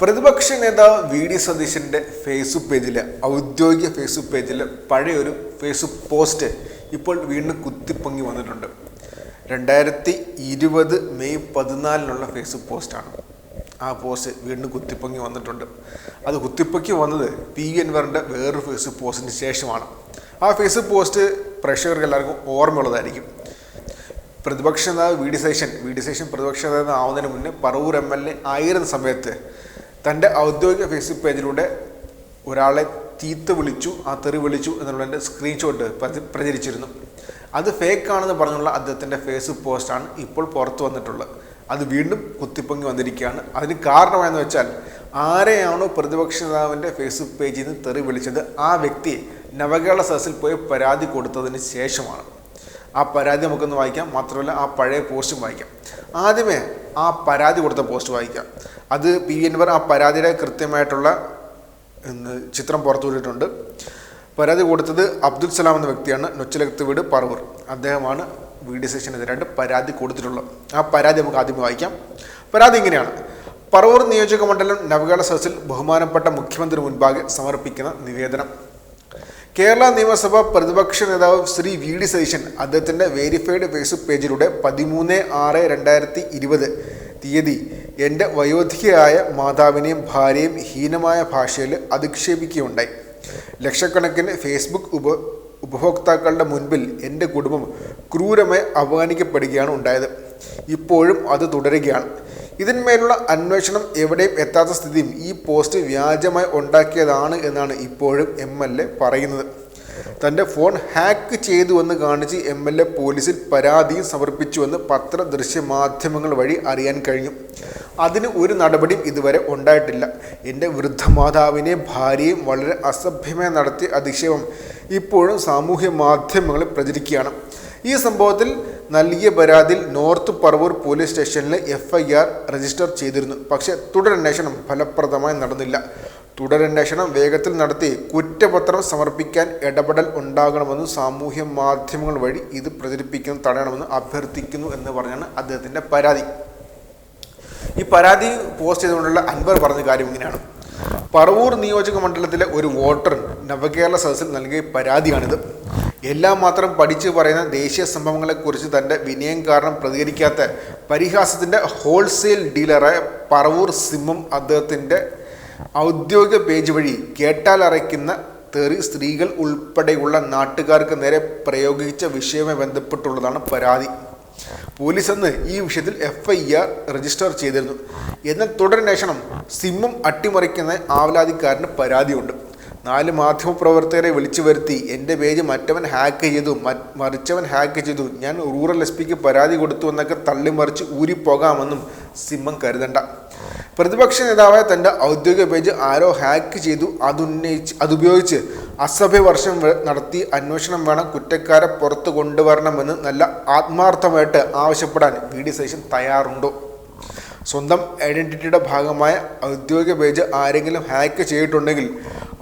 പ്രതിപക്ഷ നേതാവ് V D സതീശന്റെ ഫേസ്ബുക്ക് പേജിൽ ഔദ്യോഗിക ഫേസ്ബുക്ക് പേജിൽ പഴയൊരു ഫേസ്ബുക്ക് പോസ്റ്റ് ഇപ്പോൾ വീണ്ടും കുത്തിപ്പൊങ്ങി വന്നിട്ടുണ്ട്. രണ്ടായിരത്തി ഇരുപത് മെയ് പതിനാലിനുള്ള ഫേസ്ബുക്ക് പോസ്റ്റാണ് ആ പോസ്റ്റ് വീണ്ടും കുത്തിപ്പൊങ്ങി വന്നിട്ടുണ്ട്. അത് കുത്തിപ്പൊക്കി വന്നത് പി വി അൻവറിന്റെ വേറൊരു ഫേസ്ബുക്ക് പോസ്റ്റിന് ശേഷമാണ്. ആ ഫേസ്ബുക്ക് പോസ്റ്റ് പ്രേക്ഷകർക്ക് എല്ലാവർക്കും ഓർമ്മയുള്ളതായിരിക്കും. പ്രതിപക്ഷ നേതാവ് V D Satheesan V D Satheesan പ്രതിപക്ഷ നേതാവ് ആവുന്നതിന് മുന്നേ പറവൂർ എം എൽ എ ആയിരുന്ന സമയത്ത് തന്റെ ഔദ്യോഗിക ഫേസ്ബുക്ക് പേജിലൂടെ ഒരാളെ തീത്ത് വിളിച്ചു ആ തെറി വിളിച്ചു എന്നുള്ളതിന്റെ സ്ക്രീൻഷോട്ട് പ്രചരിച്ചിരുന്നു. അത് ഫേക്ക് ആണെന്ന് പറഞ്ഞുള്ള അദ്ദേഹത്തിന്റെ ഫേസ്ബുക്ക് പോസ്റ്റാണ് ഇപ്പോൾ പുറത്തു വന്നിട്ടുള്ളത്. അത് വീണ്ടും കുത്തിപ്പൊങ്ങി വന്നിരിക്കുകയാണ്. അതിന് കാരണമെന്ന് വെച്ചാൽ ആരെയാണോ പ്രതിപക്ഷ നേതാവിന്റെ ഫേസ്ബുക്ക് പേജിൽ നിന്ന് തെറി വിളിച്ചത് ആ വ്യക്തി നവകേരള സദസ്സിൽ പോയി പരാതി കൊടുത്തതിന് ശേഷമാണ്. ആ പരാതി നമുക്കൊന്ന് വായിക്കാം. മാത്രമല്ല ആ പഴയ പോസ്റ്റും വായിക്കാം. ആദ്യമേ ആ പരാതി കൊടുത്ത പോസ്റ്റ് വായിക്കാം. അത് പി എൻ വർ ആ പരാതിയുടെ കൃത്യമായിട്ടുള്ള ചിത്രം പുറത്തുവിട്ടിട്ടുണ്ട് പരാതി കൊടുത്തത് അബ്ദുൽ സലാം എന്ന വ്യക്തിയാണ്. നൊച്ചിലകത്ത് വീട് പറവൂർ. അദ്ദേഹമാണ് വി ഡി സെഷനെതിരായിട്ട് പരാതി കൊടുത്തിട്ടുള്ളത്. ആ പരാതി നമുക്ക് ആദ്യം വായിക്കാം. പരാതി ഇങ്ങനെയാണ്. പറവൂർ നിയോജക മണ്ഡലം നവകേരള സദസ്സിൽ ബഹുമാനപ്പെട്ട മുഖ്യമന്ത്രി മുൻപാകെ സമർപ്പിക്കുന്ന നിവേദനം. കേരള നിയമസഭ പ്രതിപക്ഷ നേതാവ് ശ്രീ വി ഡി സതീശൻ അദ്ദേഹത്തിന്റെ വേരിഫൈഡ് ഫേസ്ബുക്ക് പേജിലൂടെ പതിമൂന്ന് ആറ് രണ്ടായിരത്തി ഇരുപത് തീയതി എന്റെ വയോധികയായ മാതാവിനെയും ഭാര്യയും ഹീനമായ ഭാഷയിൽ അധിക്ഷേപിക്കുകയുണ്ടായി. ലക്ഷക്കണക്കിന് ഫേസ്ബുക്ക് ഉപ ഉപഭോക്താക്കളുടെ മുൻപിൽ എന്റെ കുടുംബം ക്രൂരമായി അപമാനിക്കപ്പെടുകയാണ് ഉണ്ടായത്. ഇപ്പോഴും അത് തുടരുകയാണ്. ഇതിന്മേലുള്ള അന്വേഷണം എവിടെയും എത്താത്ത സ്ഥിതിയും ഈ പോസ്റ്റ് വ്യാജമായി ഉണ്ടാക്കിയതാണ് എന്നാണ് ഇപ്പോഴും എം എൽ എ പറയുന്നത്. തന്റെ ഫോൺ ഹാക്ക് ചെയ്തുവെന്ന് കാണിച്ച് എം എൽ എ പോലീസിൽ പരാതിയും സമർപ്പിച്ചുവെന്ന് പത്ര ദൃശ്യമാധ്യമങ്ങൾ വഴി അറിയാൻ കഴിഞ്ഞു. അതിന് ഒരു നടപടിയും ഇതുവരെ ഉണ്ടായിട്ടില്ല. എന്റെ വൃദ്ധമാതാവിനെയും ഭാര്യയും വളരെ അസഭ്യമായി നടത്തിയ അധിക്ഷേപം ഇപ്പോഴും സാമൂഹ്യ മാധ്യമങ്ങളിൽ പ്രചരിക്കുകയാണ്. ഈ സംഭവത്തിൽ നൽകിയ പരാതിയിൽ നോർത്ത് പറവൂർ പോലീസ് സ്റ്റേഷനിൽ എഫ് ഐ ആർ രജിസ്റ്റർ ചെയ്തിരുന്നു. പക്ഷേ തുടരന്വേഷണം ഫലപ്രദമായി നടന്നില്ല. തുടരന്വേഷണം വേഗത്തിൽ നടത്തി കുറ്റപത്രം സമർപ്പിക്കാൻ ഇടപെടൽ ഉണ്ടാകണമെന്ന് സാമൂഹ്യ മാധ്യമങ്ങൾ വഴി ഇത് പ്രചരിപ്പിക്കുന്നത് തടയണമെന്ന് അഭ്യർത്ഥിക്കുന്നു എന്ന് പറഞ്ഞാണ് അദ്ദേഹത്തിന്റെ പരാതി. ഈ പരാതി പോസ്റ്റ് ചെയ്തുകൊണ്ടുള്ള അൻവർ പറഞ്ഞ കാര്യം ഇങ്ങനെയാണ്. പറവൂർ നിയോജക മണ്ഡലത്തിലെ ഒരു വോട്ടർ നവകേരള സദസ്സിൽ നൽകിയ പരാതിയാണിത്. എല്ലാം മാത്രം പഠിച്ചു പറയുന്ന ദേശീയ സംഭവങ്ങളെക്കുറിച്ച് തന്റെ വിനയം കാരണം പ്രതികരിക്കാത്ത പരിഹാസത്തിന്റെ ഹോൾസെയിൽ ഡീലറായ പറവൂർ സിമ്മം അദ്ദേഹത്തിന്റെ ഔദ്യോഗിക പേജ് വഴി കേട്ടാൽ അറയ്ക്കുന്ന തെറി സ്ത്രീകൾ ഉൾപ്പെടെയുള്ള നാട്ടുകാർക്ക് നേരെ പ്രയോഗിച്ച വിഷയവുമായി ബന്ധപ്പെട്ടുള്ളതാണ് പരാതി. പോലീസ് അന്ന് ഈ വിഷയത്തിൽ എഫ് ഐ ആർ രജിസ്റ്റർ ചെയ്തിരുന്നു. എന്നാൽ തുടരന്വേഷണം സിമ്മും അട്ടിമറിക്കുന്ന ആവലാതിക്കാരന് പരാതിയുണ്ട്. നാല് മാധ്യമപ്രവർത്തകരെ വിളിച്ചു വരുത്തി. എന്റെ പേജ് മറ്റവൻ ഹാക്ക് ചെയ്തു. മറിച്ചവൻ ഹാക്ക് ചെയ്തു. ഞാൻ റൂറൽ എസ് പിക്ക് പരാതി കൊടുത്തു എന്നൊക്കെ തള്ളിമറിച്ച് ഊരിപ്പോകാമെന്നും സിംഹം കരുതണ്ട. പ്രതിപക്ഷ നേതാവായ തന്റെ ഔദ്യോഗിക പേജ് ആരോ ഹാക്ക് ചെയ്തു. അതുന്നയിച്ച് അതുപയോഗിച്ച് അസഭ്യ വർഷം നടത്തി അന്വേഷണം വേണം കുറ്റക്കാരെ പുറത്തു കൊണ്ടുവരണമെന്ന് നല്ല ആത്മാർത്ഥമായിട്ട് ആവശ്യപ്പെടാൻ വി ഡി സേഷൻ തയ്യാറുണ്ടോ? സ്വന്തം ഐഡന്റിറ്റിയുടെ ഭാഗമായ ഔദ്യോഗിക പേജ് ആരെങ്കിലും ഹാക്ക് ചെയ്തിട്ടുണ്ടെങ്കിൽ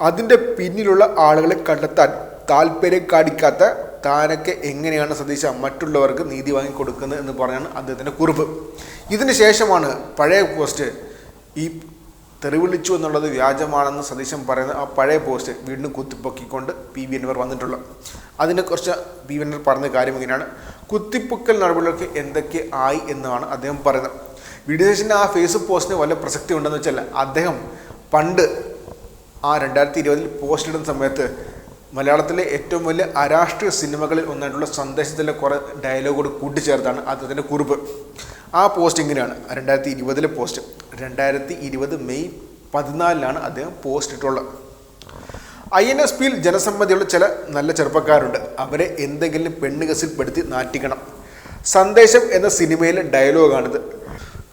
അതിന്റെ പിന്നിലുള്ള ആളുകളെ കണ്ടെത്താൻ താല്പര്യം കാണിക്കാത്ത താനൊക്കെ എങ്ങനെയാണ് സതീശ മറ്റുള്ളവർക്ക് നീതി വാങ്ങിക്കൊടുക്കുന്നത് എന്ന് പറഞ്ഞാണ് അദ്ദേഹത്തിന്റെ കുറിപ്പ്. ഇതിന് ശേഷമാണ് പഴയ പോസ്റ്റ് ഈ തെറിവിളിച്ചു എന്നുള്ളത് വ്യാജമാണെന്ന് സതീശൻ പറയുന്ന ആ പഴയ പോസ്റ്റ് വീണ്ടും കുത്തിപ്പൊക്കിക്കൊണ്ട് പി വി എൻവർ വന്നിട്ടുള്ളത്. അതിനെക്കുറിച്ച് പി വി അൻവർ പറഞ്ഞ കാര്യം ഇങ്ങനെയാണ്. കുത്തിപ്പൊക്കൽ നടപടികൾക്ക് എന്തൊക്കെ ആയി എന്നാണ് അദ്ദേഹം പറയുന്നത്. വിഡിസേഷന്റെ ആ ഫേസ്ബുക്ക് പോസ്റ്റിന് വല്ല പ്രസക്തി ഉണ്ടെന്ന് വെച്ചാൽ അദ്ദേഹം പണ്ട് ആ രണ്ടായിരത്തി ഇരുപതിൽ പോസ്റ്റ് ഇടുന്ന സമയത്ത് മലയാളത്തിലെ ഏറ്റവും വലിയ അരാഷ്ട്രീയ സിനിമകളിൽ ഒന്നായിട്ടുള്ള സന്ദേശത്തിലെ കുറേ ഡയലോഗോട് കൂട്ടിച്ചേർത്താണ് അദ്ദേഹത്തിന്റെ കുറിപ്പ്. ആ പോസ്റ്റ് ഇങ്ങനെയാണ്. രണ്ടായിരത്തി ഇരുപതിലെ പോസ്റ്റ് രണ്ടായിരത്തി ഇരുപത് മെയ് പതിനാലിലാണ് അദ്ദേഹം പോസ്റ്റ് ഇട്ടുള്ളത്. ഐ എൻ എസ് പിയിൽ ജനസമ്മതിയുള്ള ചില നല്ല ചെറുപ്പക്കാരുണ്ട്. അവരെ എന്തെങ്കിലും പെണ്ണുകസിൽപ്പെടുത്തി നാറ്റിക്കണം. സന്ദേശം എന്ന സിനിമയിലെ ഡയലോഗാണിത്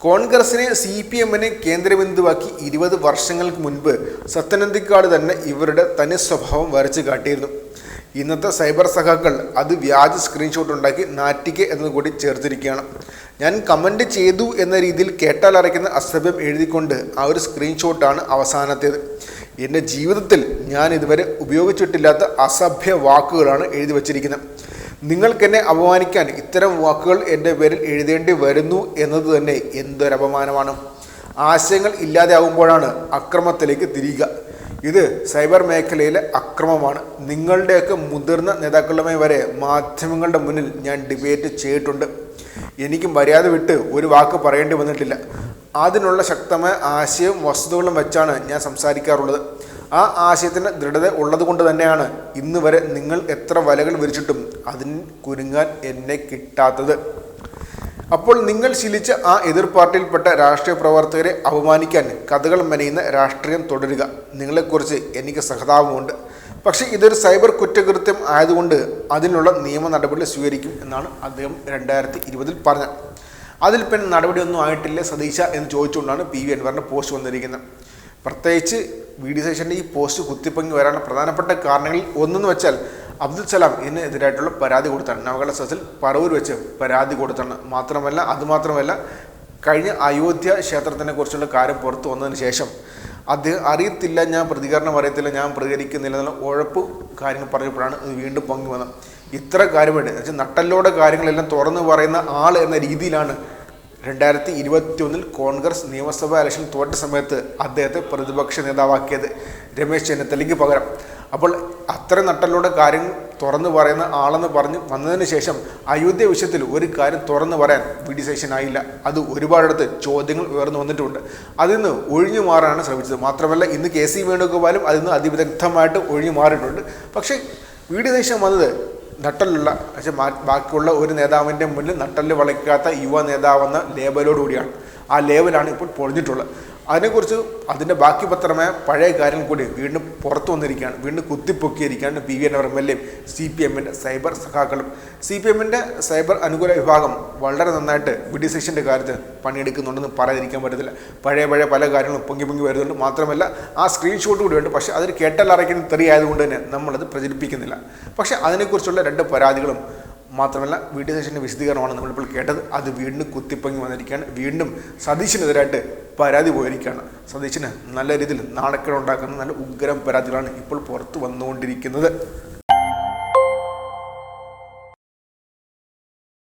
കോൺഗ്രസിനെ സി പി എമ്മിനെ കേന്ദ്രബിന്ദുവാക്കി ഇരുപത് വർഷങ്ങൾക്ക് മുൻപ് സത്യനന്ദിക്കാട് തന്നെ ഇവരുടെ തനി സ്വഭാവം വരച്ച് കാട്ടിയിരുന്നു. ഇന്നത്തെ സൈബർ സഖാക്കൾ അത് വ്യാജ സ്ക്രീൻഷോട്ട് ഉണ്ടാക്കി നാറ്റിക്ക് എന്നതുകൂടി ചേർത്തിരിക്കുകയാണ്. ഞാൻ കമന്റ് ചെയ്തു എന്ന രീതിയിൽ കേട്ടാൽ അറയ്ക്കുന്ന അസഭ്യം എഴുതിക്കൊണ്ട് ആ ഒരു സ്ക്രീൻഷോട്ടാണ് അവസാനത്തേത്. എന്റെ ജീവിതത്തിൽ ഞാൻ ഇതുവരെ ഉപയോഗിച്ചിട്ടില്ലാത്ത അസഭ്യ വാക്കുകളാണ് എഴുതി വച്ചിരിക്കുന്നത്. നിങ്ങൾക്കെന്നെ അപമാനിക്കാൻ ഇത്തരം വാക്കുകൾ എന്റെ പേരിൽ എഴുതേണ്ടി വരുന്നു എന്നത് തന്നെ എന്തൊരപമാനമാണ്. ആശയങ്ങൾ ഇല്ലാതെയാകുമ്പോഴാണ് അക്രമത്തിലേക്ക് തിരിയുക. ഇത് സൈബർ മേഖലയിലെ അക്രമമാണ്. നിങ്ങളുടെയൊക്കെ മുതിർന്ന നേതാക്കളുമായി വരെ മാധ്യമങ്ങളുടെ മുന്നിൽ ഞാൻ ഡിബേറ്റ് ചെയ്തിട്ടുണ്ട്. എനിക്ക് മര്യാദ വിട്ട് ഒരു വാക്ക് പറയേണ്ടി വന്നിട്ടില്ല. അതിനുള്ള ശക്തമായ ആശയവും വസ്തുതകളും വെച്ചാണ് ഞാൻ സംസാരിക്കാറുള്ളത്. ആ ആശയത്തിന് ദൃഢത ഉള്ളത് കൊണ്ട് തന്നെയാണ് ഇന്ന് വരെ നിങ്ങൾ എത്ര വലകൾ വിരിച്ചിട്ടും അതിന് കുരുങ്ങാൻ എന്നെ കിട്ടാത്തത്. അപ്പോൾ നിങ്ങൾ ശീലിച്ച ആ എതിർ പാർട്ടിയിൽപ്പെട്ട രാഷ്ട്രീയ പ്രവർത്തകരെ അപമാനിക്കാൻ കഥകൾ മെനയുന്ന രാഷ്ട്രീയം തുടരുക. നിങ്ങളെക്കുറിച്ച് എനിക്ക് സഹതാപമുണ്ട്. പക്ഷേ ഇതൊരു സൈബർ കുറ്റകൃത്യം ആയതുകൊണ്ട് അതിനുള്ള നിയമ നടപടി സ്വീകരിക്കും എന്നാണ് അദ്ദേഹം രണ്ടായിരത്തി ഇരുപതിൽ പറഞ്ഞത്. അതിൽ പിന്നെ നടപടിയൊന്നും ആയിട്ടില്ല സതീശ എന്ന് ചോദിച്ചുകൊണ്ടാണ് പി വി അൻവറിന്റെ പോസ്റ്റ് വന്നിരിക്കുന്നത്. പ്രത്യേകിച്ച് വി ഡി സതീശന്റെ ഈ പോസ്റ്റ് കുത്തിപ്പൊങ്ങി വരാനുള്ള പ്രധാനപ്പെട്ട കാരണങ്ങളിൽ ഒന്നെന്ന് വെച്ചാൽ അബ്ദുൽ സലാം ഇതിനെതിരായിട്ടുള്ള പരാതി കൊടുത്താണ്. നവകേരള സദസ്സിൽ പറവൂർ വെച്ച് പരാതി കൊടുത്താണ്. മാത്രമല്ല അതുമാത്രമല്ല കഴിഞ്ഞ അയോധ്യ ക്ഷേത്രത്തിനെ കുറിച്ചുള്ള കാര്യം പുറത്തു വന്നതിന് ശേഷം അദ്ദേഹം അറിയത്തില്ല ഞാൻ പ്രതികരണം അറിയത്തില്ല ഞാൻ പ്രതികരിക്കുന്നില്ല എന്നുള്ള ഉഴപ്പ് കാര്യങ്ങൾ പറഞ്ഞപ്പോഴാണ് ഇത് വീണ്ടും പൊങ്ങി വന്നത്. ഇത്ര കാര്യമായിട്ട് എന്നുവെച്ചാൽ നട്ടല്ലോടെ കാര്യങ്ങളെല്ലാം തുറന്നു പറയുന്ന ആൾ എന്ന രീതിയിലാണ് രണ്ടായിരത്തി ഇരുപത്തി ഒന്നിൽ കോൺഗ്രസ് നിയമസഭാ ഇലക്ഷൻ തോറ്റ സമയത്ത് അദ്ദേഹത്തെ പ്രതിപക്ഷ നേതാവാക്കിയത് രമേശ് ചെന്നിത്തലയ്ക്ക് പകരം. അപ്പോൾ അത്ര നട്ടലിലൂടെ കാര്യം തുറന്നു പറയുന്ന ആളെന്ന് പറഞ്ഞ് വന്നതിന് ശേഷം അയോധ്യ വിഷയത്തിൽ ഒരു കാര്യം തുറന്നു പറയാൻ വി ഡി ശേഷനായില്ല അത് ഒരുപാടിടത്ത് ചോദ്യങ്ങൾ ഉയർന്നു വന്നിട്ടുണ്ട്. അതിൽ നിന്ന് ഒഴിഞ്ഞു മാറാനാണ് ശ്രമിച്ചത്. മാത്രമല്ല ഇന്ന് കെ സി വേണുഗോപാലും അതിൽ നിന്ന് അതിവിദഗ്ധമായിട്ട് ഒഴിഞ്ഞു മാറിയിട്ടുണ്ട്. പക്ഷേ വി ഡി ശേഷം വന്നത് നട്ടലുള്ള പക്ഷെ ബാക്കിയുള്ള ഒരു നേതാവിന്റെ മുന്നിൽ നട്ടൽ വളയ്ക്കാത്ത യുവ നേതാവെന്ന ലേബലോടുകൂടിയാണ്. ആ ലേബലാണ് ഇപ്പോൾ പൊളിഞ്ഞിട്ടുള്ളത്. അതിനെക്കുറിച്ച് അതിന്റെ ബാക്കി പത്രമായ പഴയ കാര്യങ്ങൾ കൂടി വീണ്ടും പുറത്തു വന്നിരിക്കുകയാണ്. വീണ്ടും കുത്തിപ്പൊക്കിയിരിക്കുകയാണ് P V N M L എയും സി പി എമ്മിന്റെ സൈബർ സഖാക്കളും. സി പി എമ്മിന്റെ സൈബർ അനുകൂല വിഭാഗം വളരെ നന്നായിട്ട് വിഡിസേഷന്റെ കാര്യത്തിൽ പണിയെടുക്കുന്നുണ്ടെന്ന് പറയാതിരിക്കാൻ പറ്റത്തില്ല. പഴയ പഴയ പല കാര്യങ്ങളും പൊങ്ങി പൊങ്ങി വരുന്നുണ്ട്. മാത്രമല്ല ആ സ്ക്രീൻഷോട്ട് കൂടി ഉണ്ട്. പക്ഷേ അതിൽ കേട്ടാൽ അറിയിക്കുന്ന തെറി ആയതുകൊണ്ട് തന്നെ നമ്മളത് പ്രചരിപ്പിക്കുന്നില്ല. പക്ഷേ അതിനെക്കുറിച്ചുള്ള രണ്ട് പരാതികളും മാത്രമല്ല വീട്ടിൽ സെഷന്റെ വിശദീകരണമാണ് നമ്മളിപ്പോൾ കേട്ടത്. അത് വീണ്ടും കുത്തിപ്പൊങ്ങി വന്നിരിക്കുകയാണ്. വീണ്ടും സതീശിനെതിരായിട്ട് പരാതി പോയിരിക്കുകയാണ്. സതീശിന് നല്ല രീതിയിൽ നാണക്കേട് ഉണ്ടാക്കുന്ന നല്ല ഉഗ്രം പരാതികളാണ് ഇപ്പോൾ പുറത്തു വന്നുകൊണ്ടിരിക്കുന്നത്.